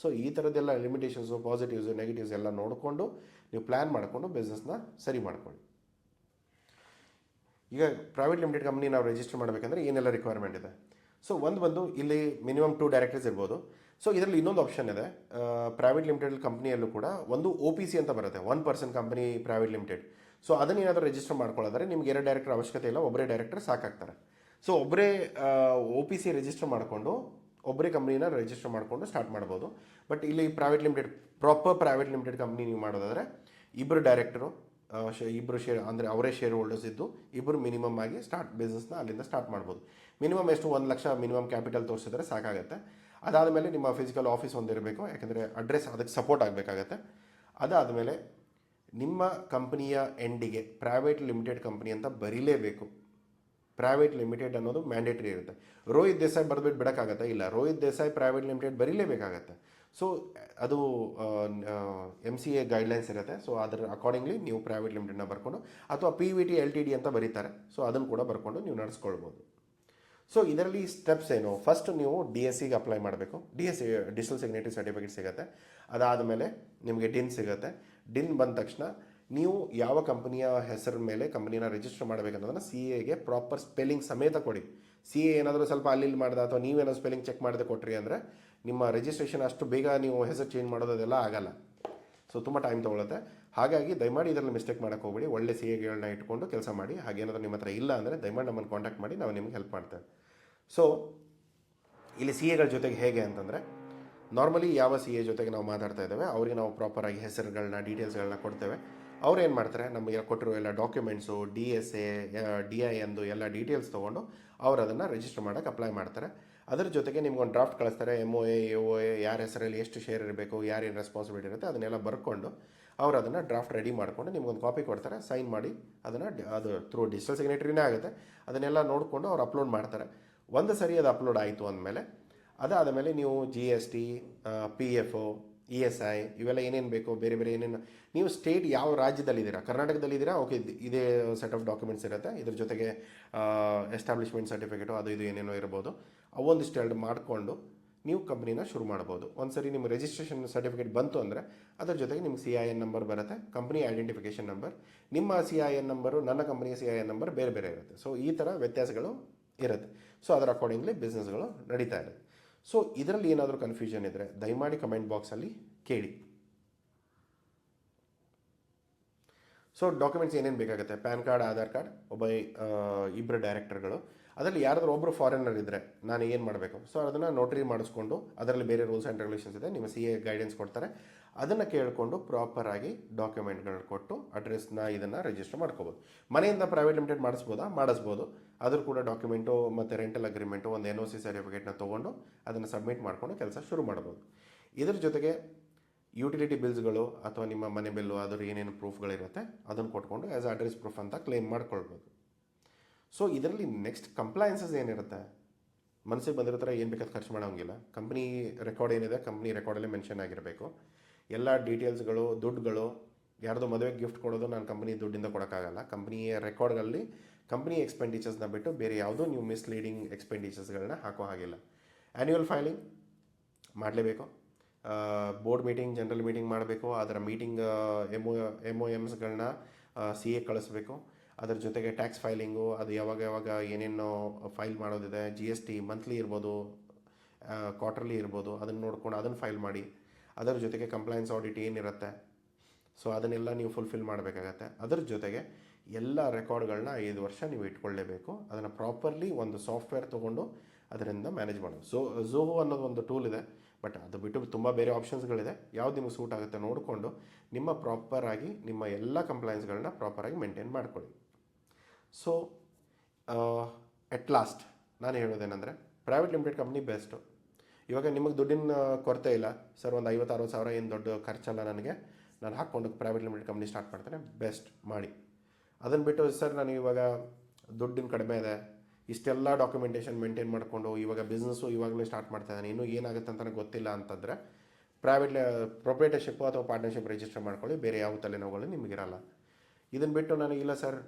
ಸೊ ಈ ಥರದ್ದೆಲ್ಲ ಲಿಮಿಟೇಷನ್ಸು ಪಾಸಿಟಿವ್ಸು ನೆಗೆಟಿವ್ಸ್ ಎಲ್ಲ ನೋಡಿಕೊಂಡು ನೀವು ಪ್ಲ್ಯಾನ್ ಮಾಡಿಕೊಂಡು ಬಿಸ್ನೆಸ್ನ ಸರಿ ಮಾಡ್ಕೊಳ್ಳಿ. ಈಗ ಪ್ರೈವೇಟ್ ಲಿಮಿಟೆಡ್ ಕಂಪ್ನಿ ನಾವು ರಿಜಿಸ್ಟರ್ ಮಾಡಬೇಕಂದ್ರೆ ಏನೆಲ್ಲ ರಿಕ್ವೈರ್ಮೆಂಟ್ ಇದೆ? ಸೊ ಒಂದು ಬಂದು ಇಲ್ಲಿ ಮಿನಿಮಮ್ ಟು ಡೈರೆಕ್ಟರ್ಸ್ ಇರ್ಬೋದು. ಸೊ ಇದರಲ್ಲಿ ಇನ್ನೊಂದು ಆಪ್ಷನ್ ಇದೆ. ಪ್ರೈವೇಟ್ ಲಿಮಿಟೆಡ್ ಕಂಪ್ನಿಯಲ್ಲೂ ಕೂಡ ಒಂದು ಒ ಪಿ ಸಿ ಅಂತ ಬರುತ್ತೆ. One person company private limited so ಅದನ್ನೇನಾದರೂ register ಮಾಡ್ಕೊಳ್ಳೋದ್ರೆ ನಿಮ್ಗೆ ಎರಡು ಡೈರೆಕ್ಟರ್ ಅವಶ್ಯಕತೆ ಇಲ್ಲ ಒಬ್ಬರೇ ಡೈರೆಕ್ಟರ್ ಸಾಕಾಗ್ತಾರೆ. ಸೊ ಒಬ್ಬರೇ ಒ ಪಿ ಸಿ ರಿಜಿಸ್ಟರ್ ಮಾಡಿಕೊಂಡು ಒಬ್ಬರೇ ಕಂಪ್ನಿನ ರಿಜಿಸ್ಟರ್ ಮಾಡಿಕೊಂಡು ಸ್ಟಾರ್ಟ್ ಮಾಡ್ಬೋದು. ಬಟ್ ಇಲ್ಲಿ private limited proper private limited company ನೀವು ಮಾಡೋದಾದರೆ ಇಬ್ಬರು ಡೈರೆಕ್ಟರು ಇಬ್ಬರು ಶೇರ್ ಅಂದರೆ ಅವರೇ ಶೇರ್ ಹೋಲ್ಡರ್ಸ್ ಇದ್ದು ಇಬ್ಬರು ಮಿನಿಮಮ್ ಆಗಿ ಸ್ಟಾರ್ಟ್ ಬಿಸ್ನೆಸ್ನ ಅಲ್ಲಿಂದ ಸ್ಟಾರ್ಟ್ ಮಾಡ್ಬೋದು. ಮಿನಿಮಮ್ ಎಷ್ಟು? ಒಂದು ಲಕ್ಷ ಮಿನಿಮಮ್ ಕ್ಯಾಪಿಟಲ್ ತೋರಿಸಿದ್ರೆ ಸಾಕಾಗುತ್ತೆ. ಅದಾದಮೇಲೆ ನಿಮ್ಮ ಫಿಸಿಕಲ್ ಆಫೀಸ್ ಒಂದಿರಬೇಕು, ಯಾಕೆಂದರೆ ಅಡ್ರೆಸ್ ಅದಕ್ಕೆ ಸಪೋರ್ಟ್ ಆಗಬೇಕಾಗತ್ತೆ. ಅದಾದಮೇಲೆ ನಿಮ್ಮ ಕಂಪ್ನಿಯ ಎಂಡಿಗೆ ಪ್ರೈವೇಟ್ ಲಿಮಿಟೆಡ್ ಕಂಪ್ನಿ ಅಂತ ಬರೀಲೇಬೇಕು. ಪ್ರೈವೇಟ್ ಲಿಮಿಟೆಡ್ ಅನ್ನೋದು ಮ್ಯಾಂಡೇಟರಿ ಇರುತ್ತೆ. ರೋಹಿತ್ ದೇಸಾಯಿ ಬರೆದ್ಬಿಟ್ಟು ಬಿಡೋಕ್ಕಾಗತ್ತೆ? ಇಲ್ಲ. ರೋಹಿತ್ ದೇಸಾಯಿ ಪ್ರೈವೇಟ್ ಲಿಮಿಟೆಡ್ ಬರೀಲೇಬೇಕಾಗತ್ತೆ. ಸೊ ಅದು ಎಂ ಸಿ ಎ ಗೈಡ್ಲೈನ್ಸ್ ಇರುತ್ತೆ. ಸೊ ಅದರ ಅಕಾರ್ಡಿಂಗ್ಲಿ ನೀವು ಪ್ರೈವೇಟ್ ಲಿಮಿಟೆಡ್ನ ಬರ್ಕೊಂಡು, ಅಥವಾ P V T L T D ಅಂತ ಬರೀತಾರೆ. ಸೊ ಅದನ್ನು ಕೂಡ ಬರ್ಕೊಂಡು ನೀವು ನಡೆಸ್ಕೊಳ್ಬೋದು. ಸೊ ಇದರಲ್ಲಿ ಸ್ಟೆಪ್ಸ್ ಏನು? ಫಸ್ಟ್ ನೀವು ಡಿ ಎಸ್ ಸಿಗೆ ಅಪ್ಲೈ ಮಾಡಬೇಕು. D S C digital signature certificate ಸಿಗುತ್ತೆ. ಅದಾದ ಮೇಲೆ ನಿಮಗೆ ಡಿನ್ ಸಿಗುತ್ತೆ. ಡಿನ್ ಬಂದ ತಕ್ಷಣ ನೀವು ಯಾವ ಕಂಪನಿಯ ಹೆಸರ ಮೇಲೆ ಕಂಪ್ನಿನ ರಿಜಿಸ್ಟರ್ ಮಾಡಬೇಕನ್ನೋದನ್ನು ಸಿ ಎಗೆ ಪ್ರಾಪರ್ ಸ್ಪೆಲ್ಲಿಂಗ್ ಸಮೇತ ಕೊಡಿ. ಸಿ ಎ ಏನಾದರೂ ಸ್ವಲ್ಪ ಅಲ್ಲಿ ಮಾಡ್ದೆ ಅಥವಾ ನೀವೇನಾದ್ರು ಸ್ಪೆಲ್ಲಿಂಗ್ ಚೆಕ್ ಮಾಡದೆ ಕೊಟ್ರಿ ಅಂದರೆ ನಿಮ್ಮ ರಿಜಿಸ್ಟ್ರೇಷನ್ ಅಷ್ಟು ಬೇಗ ನೀವು ಹೆಸರು ಚೇಂಜ್ ಮಾಡೋದು ಅದೆಲ್ಲ ಆಗಲ್ಲ. ಸೊ ತುಂಬ ಟೈಮ್ ತೊಗೊಳುತ್ತೆ. ಹಾಗಾಗಿ ದಯಮಾಡಿ ಇದರಲ್ಲಿ ಮಿಸ್ಟೇಕ್ ಮಾಡೋಕ್ಕೆ ಹೋಗಬೇಡಿ. ಒಳ್ಳೆ ಸಿ ಎಗಳನ್ನ ಇಟ್ಕೊಂಡು ಕೆಲಸ ಮಾಡಿ. ಹಾಗೇನಾದರೂ ನಿಮ್ಮ ಹತ್ರ ಇಲ್ಲ ಅಂದರೆ ದಯಮಾಡಿ ನಮ್ಮನ್ನು ಕಾಂಟ್ಯಾಕ್ಟ್ ಮಾಡಿ, ನಾವು ನಿಮಗೆ ಹೆಲ್ಪ್ ಮಾಡ್ತೇವೆ. ಸೊ ಇಲ್ಲಿ ಸಿ ಎಗಳ ಜೊತೆಗೆ ಹೇಗೆ ಅಂತಂದರೆ ನಾರ್ಮಲಿ ಯಾವ ಸಿ ಎ ಜೊತೆಗೆ ನಾವು ಮಾತಾಡ್ತಾ ಇದ್ದೇವೆ, ಅವರಿಗೆ ನಾವು ಪ್ರಾಪರಾಗಿ ಹೆಸರುಗಳನ್ನ ಡೀಟೇಲ್ಸ್ಗಳನ್ನ ಕೊಡ್ತೇವೆ. ಅವ್ರು ಏನು ಮಾಡ್ತಾರೆ, ನಮಗೆ ಕೊಟ್ಟಿರೋ ಎಲ್ಲ documents D S A D I ಎಂದು ಎಲ್ಲ ಡೀಟೇಲ್ಸ್ ತೊಗೊಂಡು ಅವ್ರು ಅದನ್ನು ರಿಜಿಸ್ಟರ್ ಮಾಡೋಕ್ಕೆ ಅಪ್ಲೈ ಮಾಡ್ತಾರೆ. ಅದರ ಜೊತೆಗೆ ನಿಮ್ಗೊಂದು ಡ್ರಾಫ್ಟ್ ಕಳಿಸ್ತಾರೆ M O A O A ಯಾರ ಹೆಸರಲ್ಲಿ ಎಷ್ಟು ಶೇರ್ ಇರಬೇಕು ಯಾರೇನು ರೆಸ್ಪಾನ್ಸಿಬಿಲಿಟಿ ಇರುತ್ತೆ, ಅದನ್ನೆಲ್ಲ ಬರ್ಕೊಂಡು ಅವ್ರು ಅದನ್ನು ಡ್ರಾಫ್ಟ್ ರೆಡಿ ಮಾಡಿಕೊಂಡು ನಿಮ್ಗೊಂದು ಕಾಪಿ ಕೊಡ್ತಾರೆ ಸೈನ್ ಮಾಡಿ ಅದನ್ನು ಅದು ಥ್ರೂ ಡಿಜಿಟಲ್ ಸಿಗ್ನೇಟ್ರಿನೇ ಆಗುತ್ತೆ. ಅದನ್ನೆಲ್ಲ ನೋಡಿಕೊಂಡು ಅವ್ರು ಅಪ್ಲೋಡ್ ಮಾಡ್ತಾರೆ. ಒಂದು ಸರಿ ಅದು ಅಪ್ಲೋಡ್ ಆಯಿತು ಅಂದಮೇಲೆ ಅದಾದ ಮೇಲೆ ನೀವು G S T P F O E S I ಇವೆಲ್ಲ ಏನೇನು ಬೇಕು, ಬೇರೆ ಬೇರೆ ಏನೇನು ನೀವು ಸ್ಟೇಟ್ ಯಾವ ರಾಜ್ಯದಲ್ಲಿದ್ದೀರಾ, ಕರ್ನಾಟಕದಲ್ಲಿದ್ದೀರಾ ಓಕೆ ಇದೇ ಸೆಟ್ ಆಫ್ ಡಾಕ್ಯುಮೆಂಟ್ಸ್ ಇರುತ್ತೆ. ಇದ್ರ ಜೊತೆಗೆ ಎಸ್ಟಾಬ್ಲಿಷ್ಮೆಂಟ್ ಸರ್ಟಿಫಿಕೇಟು ಅದು ಇದು ಏನೇನೋ ಇರ್ಬೋದು. ಅವೊಂದಿಷ್ಟು ಎರಡು ಮಾಡಿಕೊಂಡು ನೀವು ಕಂಪ್ನಿನ ಶುರು ಮಾಡ್ಬೋದು. ಒಂದ್ಸರಿ ನಿಮ್ಮ ರಿಜಿಸ್ಟ್ರೇಷನ್ ಸರ್ಟಿಫಿಕೇಟ್ ಬಂತು ಅಂದರೆ ಅದರ ಜೊತೆಗೆ ನಿಮ್ಗೆ ಸಿ ಐ ಎನ್ ನಂಬರ್ ಬರುತ್ತೆ ಕಂಪ್ನಿ ಐಡೆಂಟಿಫಿಕೇಷನ್ ನಂಬರ್ ನಿಮ್ಮ ಸಿ ಐ ಎನ್ ನಂಬರು ನನ್ನ ಕಂಪ್ನಿಯ ಸಿ ಐ ಎನ್ ನಂಬರ್ ಬೇರೆ ಬೇರೆ ಇರುತ್ತೆ. ಸೊ ಈ ಥರ ವ್ಯತ್ಯಾಸಗಳು ಇರುತ್ತೆ. ಸೊ ಅದರ ಅಕಾರ್ಡಿಂಗ್ಲಿ ಬಿಸ್ನೆಸ್ಗಳು ನಡೀತಾ ಇರುತ್ತೆ ಸೊ ಇದರಲ್ಲಿ ಏನಾದರೂ ಕನ್ಫ್ಯೂಷನ್ ಇದ್ದರೆ ದಯಮಾಡಿ ಕಮೆಂಟ್ ಬಾಕ್ಸಲ್ಲಿ ಕೇಳಿ. ಸೊ ಡಾಕ್ಯುಮೆಂಟ್ಸ್ ಏನೇನು ಬೇಕಾಗುತ್ತೆ? ಪ್ಯಾನ್ ಕಾರ್ಡ್ ಆಧಾರ್ ಕಾರ್ಡ್ ಒಬ್ಬ ಇಬ್ಬರು ಡೈರೆಕ್ಟರ್ಗಳು ಅದರಲ್ಲಿ ಯಾರಾದರೂ ಒಬ್ಬರು ಫಾರಿನರ್ ಇದ್ದರೆ ನಾನು ಏನು ಮಾಡಬೇಕು? ಸೊ ಅದನ್ನು ನೋಟ್ರಿ ಮಾಡಿಸ್ಕೊಂಡು ಅದರಲ್ಲಿ ಬೇರೆ ರೂಲ್ಸ್ ಆ್ಯಂಡ್ ರೆಗ್ಯುಲೇಷನ್ಸ್ ಇದೆ ನಿಮ್ಮ ಸಿ ಎ ಗೈಡೆನ್ಸ್ ಕೊಡ್ತಾರೆ. ಅದನ್ನು ಕೇಳಿಕೊಂಡು ಪ್ರಾಪರಾಗಿ ಡಾಕ್ಯುಮೆಂಟ್ಗಳು ಕೊಟ್ಟು ಅಡ್ರೆಸ್ನ ಇದನ್ನು ರಿಜಿಸ್ಟರ್ ಮಾಡ್ಕೋಬೋದು. ಮನೆಯಿಂದ ಪ್ರೈವೇಟ್ ಲಿಮಿಟೆಡ್ ಮಾಡಿಸ್ಬೋದಾ? ಮಾಡಿಸ್ಬೋದು. ಅದ್ರ ಕೂಡ ಡಾಕ್ಯುಮೆಂಟು ಮತ್ತು ರೆಂಟಲ್ ಅಗ್ರಿಮೆಂಟು ಒಂದು ಎನ್ ಒ ಸಿ ಸರ್ಟಿಫಿಕೇಟ್ನ ತೊಗೊಂಡು ಅದನ್ನು ಸಬ್ಮಿಟ್ ಮಾಡಿಕೊಂಡು ಕೆಲಸ ಶುರು ಮಾಡ್ಬೋದು. ಇದ್ರ ಜೊತೆಗೆ ಯುಟಿಲಿಟಿ ಬಿಲ್ಸ್ಗಳು ಅಥವಾ ನಿಮ್ಮ ಮನೆ ಬಿಲ್ಲು ಅದರ ಏನೇನು ಪ್ರೂಫ್ಗಳಿರುತ್ತೆ ಅದನ್ನು ಕೊಟ್ಕೊಂಡು ಆ್ಯಸ್ ಅಡ್ರೆಸ್ ಪ್ರೂಫ್ ಅಂತ ಕ್ಲೇಮ್ ಮಾಡ್ಕೊಳ್ಬೋದು. ಸೊ ಇದರಲ್ಲಿ ನೆಕ್ಸ್ಟ್ ಕಂಪ್ಲಯನ್ಸಸ್ ಏನಿರುತ್ತೆ? ಮನಸ್ಸಿಗೆ ಬಂದಿರೋ ಥರ ಏನು ಬೇಕಾದ ಖರ್ಚು ಮಾಡೋಂಗಿಲ್ಲ. ಕಂಪ್ನಿ ರೆಕಾರ್ಡ್ ಏನಿದೆ ಕಂಪ್ನಿ ರೆಕಾರ್ಡಲ್ಲೇ ಮೆನ್ಷನ್ ಆಗಿರಬೇಕು. ಎಲ್ಲ ಡೀಟೇಲ್ಸ್ಗಳು ದುಡ್ಡುಗಳು, ಯಾರ್ದೋ ಮದುವೆಗೆ ಗಿಫ್ಟ್ ಕೊಡೋದು ನಾನು ಕಂಪ್ನಿ ದುಡ್ಡಿಂದ ಕೊಡೋಕ್ಕಾಗಲ್ಲ. ಕಂಪ್ನಿಯ ರೆಕಾರ್ಡ್ಗಳಲ್ಲಿ ಕಂಪ್ನಿ ಎಕ್ಸ್ಪೆಂಡಿಚರ್ಸ್ನ ಬಿಟ್ಟು ಬೇರೆ ಯಾವುದೂ ನೀವು ಮಿಸ್ಲೀಡಿಂಗ್ ಎಕ್ಸ್ಪೆಂಡಿಚರ್ಸ್ಗಳನ್ನ ಹಾಕೋ ಹಾಗಿಲ್ಲ. ಆ್ಯನ್ಯುವಲ್ ಫೈಲಿಂಗ್ ಮಾಡಲೇಬೇಕು. ಬೋರ್ಡ್ ಮೀಟಿಂಗ್ ಜನರಲ್ ಮೀಟಿಂಗ್ ಮಾಡಬೇಕು. ಅದರ meeting M O M O ಎಮ್ಸ್ಗಳನ್ನ C A ಕಳಿಸ್ಬೇಕು. ಅದರ ಜೊತೆಗೆ ಟ್ಯಾಕ್ಸ್ ಫೈಲಿಂಗು ಅದು ಯಾವಾಗ ಯಾವಾಗ ಏನೇನು ಫೈಲ್ ಮಾಡೋದಿದೆ ಜಿ ಎಸ್ ಟಿ ಮಂತ್ಲಿ ಇರ್ಬೋದು ಕ್ವಾರ್ಟರ್ಲಿ ಇರ್ಬೋದು, ಅದನ್ನು ನೋಡ್ಕೊಂಡು ಅದನ್ನು ಫೈಲ್ ಮಾಡಿ. ಅದರ ಜೊತೆಗೆ ಕಂಪ್ಲೈನ್ಸ್ ಆಡಿಟ್ ಏನಿರುತ್ತೆ ಸೊ ಅದನ್ನೆಲ್ಲ ನೀವು ಫುಲ್ಫಿಲ್ ಮಾಡಬೇಕಾಗತ್ತೆ. ಅದರ ಜೊತೆಗೆ ಎಲ್ಲ ರೆಕಾರ್ಡ್ಗಳನ್ನ ಐದು ವರ್ಷ ನೀವು ಇಟ್ಕೊಳ್ಳೇಬೇಕು. ಅದನ್ನು ಪ್ರಾಪರ್ಲಿ ಒಂದು ಸಾಫ್ಟ್ವೇರ್ ತೊಗೊಂಡು ಅದರಿಂದ ಮ್ಯಾನೇಜ್ ಮಾಡೋದು ಸೊ ಝೋಹೋ ಅನ್ನೋದು ಒಂದು ಟೂಲ್ ಇದೆ ಬಟ್ ಅದು ಬಿಟ್ಟು ತುಂಬ ಬೇರೆ ಆಪ್ಷನ್ಸ್ಗಳಿದೆ ಯಾವ್ದು ನಿಮಗೆ ಸೂಟ್ ಆಗುತ್ತೆ ನೋಡಿಕೊಂಡು ನಿಮ್ಮ ಪ್ರಾಪರಾಗಿ ನಿಮ್ಮ ಎಲ್ಲ ಕಂಪ್ಲೈನ್ಸ್ಗಳನ್ನ ಪ್ರಾಪರಾಗಿ ಮೇಂಟೈನ್ ಮಾಡ್ಕೊಳ್ಳಿ. ಸೊ ಎಟ್ ಲಾಸ್ಟ್ ನಾನು ಹೇಳೋದೇನೆಂದರೆ ಪ್ರೈವೇಟ್ ಲಿಮಿಟೆಡ್ ಕಂಪ್ನಿ ಬೆಸ್ಟು ಇವಾಗ ನಿಮಗೆ ದುಡ್ಡಿನ ಕೊರತೆ ಇಲ್ಲ. ಸರ್, ಒಂದು ಐವತ್ತು ಅರವತ್ತು ಸಾವಿರ ಏನು ದೊಡ್ಡ ಖರ್ಚಲ್ಲ ನನಗೆ. ನಾನು ಹಾಕ್ಕೊಂಡು ಪ್ರೈವೇಟ್ ಲಿಮಿಟೆಡ್ ಕಂಪ್ನಿ ಸ್ಟಾರ್ಟ್ ಮಾಡ್ತೇನೆ. ಬೆಸ್ಟ್ ಮಾಡಿ. ಅದನ್ನು ಬಿಟ್ಟು ಸರ್ ನನಗೆ ಇವಾಗ ದುಡ್ಡಿನ ಕಡಿಮೆ ಇದೆ. ಇಷ್ಟೆಲ್ಲ ಡಾಕ್ಯುಮೆಂಟೇಷನ್ ಮೇಂಟೈನ್ ಮಾಡಿಕೊಂಡು ಇವಾಗ ಬಿಸ್ನೆಸ್ಸು ಇವಾಗಲೇ ಸ್ಟಾರ್ಟ್ ಮಾಡ್ತಾ ಇದ್ದಾನೆ ಇನ್ನೂ ಏನಾಗುತ್ತೆ ಅಂತ ಗೊತ್ತಿಲ್ಲ ಅಂತಂದರೆ ಪ್ರೈವೇಟ್ ಪ್ರೊಪ್ರೇಟರ್ಶಿಪ್ಪು ಅಥವಾ ಪಾರ್ಟ್ನರ್ಶಿಪ್ ರಿಜಿಸ್ಟರ್ ಮಾಡ್ಕೊಳ್ಳಿ. ಬೇರೆ ಯಾವ ತಲೆನೋವುಗಳು ನಿಮಗಿರಲ್ಲ ಇದನ್ನು ಬಿಟ್ಟು ನನಗಿಲ್ಲ ಸರ್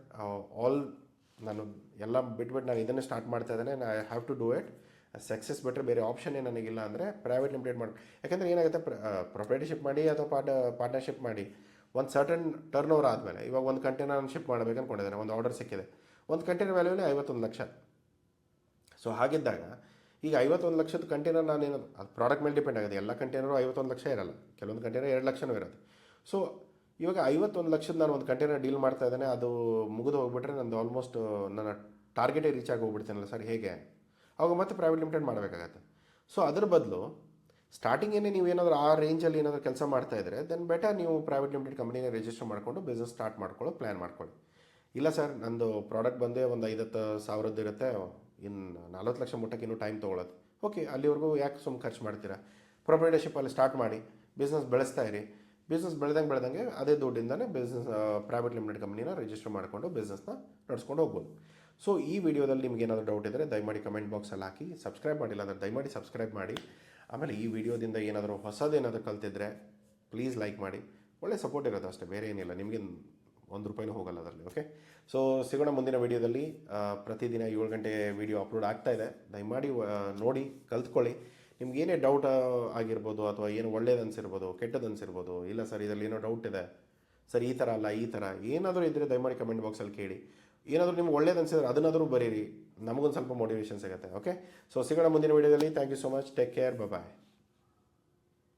ಆಲ್ ನಾನು ಎಲ್ಲ ಬಿಟ್ಬಿಟ್ಟು ನಾನು ಇದನ್ನೇ ಸ್ಟಾರ್ಟ್ ಮಾಡ್ತಾ ಇದ್ದೇನೆ I have to do it success ಬಿಟ್ಟರೆ ಬೇರೆ ಆಪ್ಷನ್ನೇ ನನಗಿಲ್ಲ ಅಂದರೆ ಪ್ರೈವೇಟ್ ಲಿಮಿಟೆಡ್ ಮಾಡಿ ಯಾಕಂದರೆ ಏನಾಗುತ್ತೆ ಪ್ರೊಪ್ರೈಟರ್ಶಿಪ್ ಮಾಡಿ ಅಥವಾ ಪಾರ್ಟ್ ಪಾರ್ಟ್ನರ್ಶಿಪ್ ಮಾಡಿ, ಒಂದು ಸರ್ಟನ್ ಟರ್ನ್ ಓವರ್ ಆದಮೇಲೆ, ಇವಾಗ ಒಂದು ಕಂಟೈನರ್ ನಾನು ಶಿಪ್ ಮಾಡಬೇಕು ಅಂದ್ಕೊಂಡಿದ್ದೇನೆ ಒಂದು ಆರ್ಡರ್ ಸಿಕ್ಕಿದೆ. ಒಂದು ಕಂಟೈನರ್ ವ್ಯಾಲ್ಯೂನೇ ಐವತ್ತೊಂದು ಲಕ್ಷ. ಸೊ ಹಾಗಿದ್ದಾಗ, ಈಗ ಐವತ್ತೊಂದು ಲಕ್ಷದ ಕಂಟೈನರ್ ನಾನೇನು, ಅದು ಪ್ರಾಡಕ್ಟ್ ಮೇಲೆ ಡಿಪೆಂಡ್ ಆಗುತ್ತೆ ಎಲ್ಲ ಕಂಟೈನರು ಐವತ್ತೊಂದು ಲಕ್ಷ ಇರಲ್ಲ, ಕೆಲವೊಂದು ಕಂಟೈನರ್ ಎರಡು ಲಕ್ಷನೂ ಇರುತ್ತೆ. ಸೊ ಇವಾಗ ಐವತ್ತೊಂದು ಲಕ್ಷದ ನಾನು ಒಂದು ಕಂಟೈನರ್ ಡೀಲ್ ಮಾಡ್ತಾ ಇದ್ದೇನೆ, ಅದು ಮುಗಿದು ಹೋಗ್ಬಿಟ್ರೆ ನಂದು ಆಲ್ಮೋಸ್ಟ್ ನನ್ನ ಟಾರ್ಗೆಟೇ ರೀಚ್ ಆಗಿ ಹೋಗ್ಬಿಡ್ತೇನಲ್ಲ ಸರ್ ಹೇಗೆ? ಅವಾಗ ಮತ್ತೆ ಪ್ರೈವೇಟ್ ಲಿಮಿಟೆಡ್ ಮಾಡಬೇಕಾಗತ್ತೆ. ಸೊ ಅದ್ರ ಬದಲು ಸ್ಟಾರ್ಟಿಂಗೇನೆ ನೀವು ಏನಾದರೂ ಆ ರೇಂಜಲ್ಲಿ ಏನಾದರೂ ಕೆಲಸ ಮಾಡ್ತಾ ಇದ್ದರೆ ದೆನ್ ಬೆಟರ್ ನೀವು ಪ್ರೈವೇಟ್ ಲಿಮಿಟೆಡ್ ಕಂಪ್ನಿನ ರಿಜಿಸ್ಟರ್ ಮಾಡಿಕೊಂಡು ಬಿಸ್ನೆಸ್ ಸ್ಟಾರ್ಟ್ ಮಾಡ್ಕೊಳ್ಳೋ ಪ್ಲ್ಯಾನ್ ಮಾಡ್ಕೊಳ್ಳಿ. ಇಲ್ಲ ಸರ್ ನಂದು ಪ್ರಾಡಕ್ಟ್ ಬಂದೇ ಒಂದು ಐದತ್ತು ಸಾವಿರದ್ದು ಇರುತ್ತೆ ಇನ್ನು ನಲ್ವತ್ತು ಲಕ್ಷ ಮುಟ್ಟಕ್ಕೆ ಇನ್ನೂ ಟೈಮ್ ತೊಗೊಳೋದು. ಓಕೆ ಅಲ್ಲಿವರೆಗೂ ಯಾಕೆ ಸುಮ್ಮನೆ ಖರ್ಚು ಮಾಡ್ತೀರಾ? ಪ್ರೊಪ್ರೈಟರ್ಶಿಪ್ಪಲ್ಲಿ ಸ್ಟಾರ್ಟ್ ಮಾಡಿ ಬಿಸ್ನೆಸ್ ಬೆಳೆಸ್ತಾ ಇರಿ. ಬಿಸ್ನೆಸ್ ಬೆಳೆದಂಗೆ ಬೆಳೆದಂಗೆ ಅದೇ ದುಡ್ಡಿಂದನೇ ಬಿಸ್ನೆಸ್ ಪ್ರೈವೇಟ್ ಲಿಮಿಟೆಡ್ ಕಂಪ್ನಿನ ರಿಜಿಸ್ಟರ್ ಮಾಡಿಕೊಂಡು ಬಿಸ್ನೆಸ್ನ ನಡೆಸ್ಕೊಂಡು ಹೋಗ್ಬೋದು. ಸೊ ಈ ವಿಡಿಯೋದಲ್ಲಿ ನಿಮ್ಗೆ ಏನಾದರೂ ಡೌಟ್ ಇದ್ದರೆ ದಯಮಾಡಿ ಕಮೆಂಟ್ ಬಾಕ್ಸಲ್ಲಿ ಹಾಕಿ ಸಬ್ಸ್ಕ್ರೈಬ್ ಮಾಡಿಲ್ಲ ಅಂದರೆ ದಯಮಾಡಿ ಸಬ್ಸ್ಕ್ರೈಬ್ ಮಾಡಿ. ಆಮೇಲೆ ಈ ವಿಡಿಯೋದಿಂದ ಏನಾದರೂ ಹೊಸದೇನಾದರೂ ಕಲ್ತಿದ್ರೆ ಪ್ಲೀಸ್ ಲೈಕ್ ಮಾಡಿ. ಒಳ್ಳೆ ಸಪೋರ್ಟ್ ಇರೋದು ಅಷ್ಟೇ, ಬೇರೆ ಏನಿಲ್ಲ. ನಿಮಗೆ ಒಂದು ರೂಪಾಯಿನೂ ಹೋಗಲ್ಲ ಅದರಲ್ಲಿ ಓಕೆ ಸೊ ಸಿಗೋಣ ಮುಂದಿನ ವಿಡಿಯೋದಲ್ಲಿ. ಪ್ರತಿದಿನ ಏಳು ಗಂಟೆ ವಿಡಿಯೋ ಅಪ್ಲೋಡ್ ಆಗ್ತಾ ಇದೆ. ದಯಮಾಡಿ ನೋಡಿ, ಕಲ್ತ್ಕೊಳ್ಳಿ. ನಿಮ್ಗೆ ಏನೇ ಡೌಟ್ ಆಗಿರ್ಬೋದು ಅಥವಾ ಏನು ಒಳ್ಳೇದು ಅನ್ಸಿರ್ಬೋದು ಇಲ್ಲ ಸರ್ ಇದರಲ್ಲಿ ಏನೋ ಡೌಟ್ ಇದೆ, ಸರ್ ಈ ಥರ ಅಲ್ಲ, ಈ ಥರ, ಏನಾದರೂ ಇದ್ದರೆ ದಯಮಾಡಿ ಕಮೆಂಟ್ ಬಾಕ್ಸಲ್ಲಿ ಕೇಳಿ. ಏನಾದರೂ ನಿಮ್ಗೆ ಒಳ್ಳೇದು ಅನ್ಸಿದ್ರೆ ಅದನ್ನಾದರೂ ಬರೀರಿ. ನಮಗೊಂದು ಸ್ವಲ್ಪ ಮೋಟಿವೇಶನ್ ಸಿಗುತ್ತೆ ಓಕೆ ಸೊ ಸಿಗೋಣ ಮುಂದಿನ ವೀಡಿಯೋದಲ್ಲಿ thank you so much take care bye